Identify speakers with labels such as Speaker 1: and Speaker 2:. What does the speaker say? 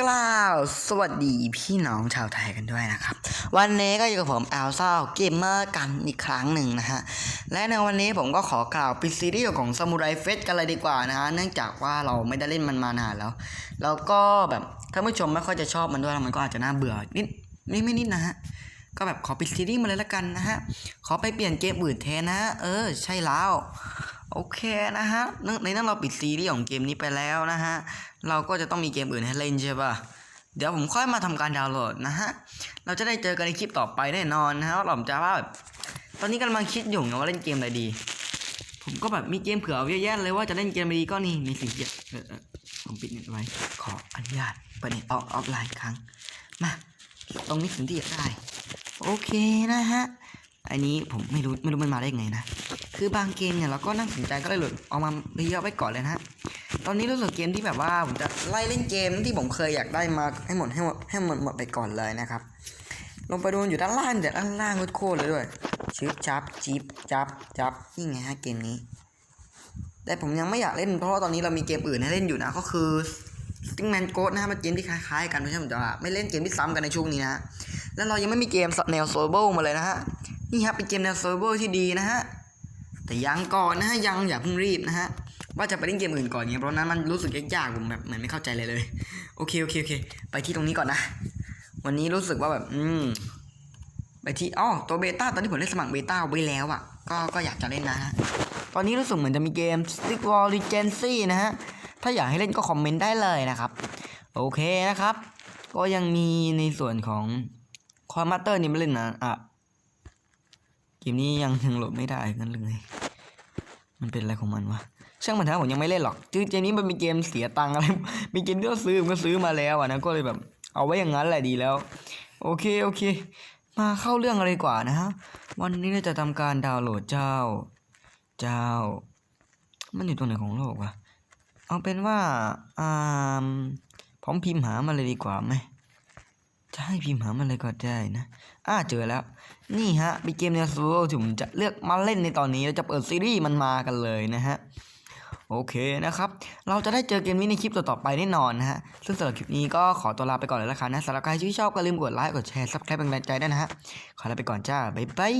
Speaker 1: กล่าวสวัสดีพี่น้องชาวไทยกันด้วยนะครับ วันนี้ก็อยู่กับผมแอลซ่าเกมเมอร์กันอีกครั้งหนึ่งนะฮะ และในวันนี้ผมก็ขอกล่าวปิดซีรีส์ของซามูไรเฟสกันเลยดีกว่านะฮะ เนื่องจากว่าเราไม่ได้เล่นมันมานานแล้ว แล้วก็แบบท่านผู้ชมไม่ค่อยจะชอบมันด้วยแล้วมันก็อาจจะน่าเบื่อนิดไม่ไม่นิดนะฮะ ก็แบบขอปิดซีรีส์มาเลยละกันนะฮะ ขอไปเปลี่ยนเกมอื่นแทนนะ เออ ใช่แล้ว โอเคนะฮะในนั้นเราปิดซีรีส์ของเกมนี้ไปแล้วนะฮะ เราก็จะต้องมีเกมอื่นให้เล่นใช่ป่ะเดี๋ยวผมค่อยมาทำการดาวน์โหลดนะฮะ เราจะได้เจอกันในคลิปต่อไปแน่นอนนะฮะว่าผมจะว่าแบบตอนนี้กำลังคิดอยู่นะว่าเล่นเกมอะไรดี ผมก็แบบมีเกมเผื่อเอาเยอะแยะเลยว่าจะเล่นเกมอะไรดีก็นี่มีสิ่งเดียวเออเออผมปิดเน็ตไว้ ขออนุญาตเปิดเน็ตออกออฟไลน์ครั้ง มา ตรงนี้สิ่งที่อยากได้ โอเคนะฮะ อันนี้ผมไม่รู้ไม่รู้มันมาได้ยังไงนะ คือบางเกมเนี่ยเราก็นั่งสนใจก็เลยโหลดเอามาเยอะไว้ก่อนเลยนะฮะตอนนี้รู้สึกเกมที่แบบว่าผมจะไล่เล่นเกมที่ผมเคยอยากได้มาให้หมดให้หมดให้หมดหมดไปก่อนเลยนะครับ ลงไปดูอยู่ด้านล่างแต่ด้านล่างโคตรเลยด้วยชิปจับจิบจับจับนี่ไงฮะเกมนี้ แต่ผมยังไม่อยากเล่นเพราะว่าตอนนี้เรามีเกมอื่นให้เล่นอยู่นะก็คือ Stingman Ghost นะฮะมันเกมที่คล้ายๆกันไม่ใช่ผมจะว่าไม่เล่นเกมที่ซ้ำกันในช่วงนี้นะฮะแล้วเรายังไม่มีเกมแนวโซเบิลมาเลยนะฮะนี่ครับเป็นเกมแนวโซเบิลที่ดีนะฮะ แต่ยังก่อนนะฮะยังอย่าเพิ่งรีบนะฮะว่าจะไปเล่นเกมอื่นก่อนเนี่ยเพราะนั้นมันรู้สึกยากๆผมแบบเหมือนไม่เข้าใจเลยเลยโอเคโอเคโอเค ไปที่ตรงนี้ก่อนนะ วันนี้รู้สึกว่าแบบอืมไปที่อ๋อตัวเบต้าตอนนี้ผมเล่นสมัครเบต้าไว้แล้วอะก็ก็อยากจะเล่นนะฮะตอนนี้รู้สึกเหมือนจะมีเกม Stick Wall Regency นะฮะถ้าอยากให้เล่นก็คอมเมนต์ได้เลยนะครับ โอเคนะครับ ก็ยังมีในส่วนของคอมมาเตอร์นี่ไม่เล่นนะอะ เกมนี้ยังยังโหลดไม่ได้กันเลย มันเป็นอะไรของมันวะ ช่างมันเถอะผมยังไม่เล่นหรอกคือเกมนี้มันเป็นเกมเสียตังค์อะไร มีเกมที่เราซื้อมก็ซื้อมาแล้วอะนะ ก็เลยแบบ เอาไว้อย่างนั้นแหละดีแล้ว โอเคโอเค มาเข้าเรื่องอะไรกว่านะฮะ วันนี้เราจะทำการดาวน์โหลดเจ้า เจ้า มันอยู่ตรงไหนของโลกวะ เอาเป็นว่า อ่า พร้อมพิมพ์หามาเลยดีกว่าไหม จะให้พิมพ์หามันเลยก็ได้นะอ่าเจอแล้ว นี่ฮะเป็นเกมแนวโซโล่ที่ผมจะเลือกมาเล่นในตอนนี้เราจะเปิดซีรีส์มันมากันเลยนะฮะ โอเคนะครับ เราจะได้เจอเกมนี้ในคลิปต่อๆไปแน่นอนนะฮะ ซึ่งสำหรับคลิปนี้ก็ขอตัวลาไปก่อนเลยละกันนะสำหรับใครที่ชอบก็ลืมกดไลค์ กดแชร์ ซับสไครป์เป็นกำลังใจด้วยนะฮะ ขอลาไปก่อนจ้า บ๊ายบาย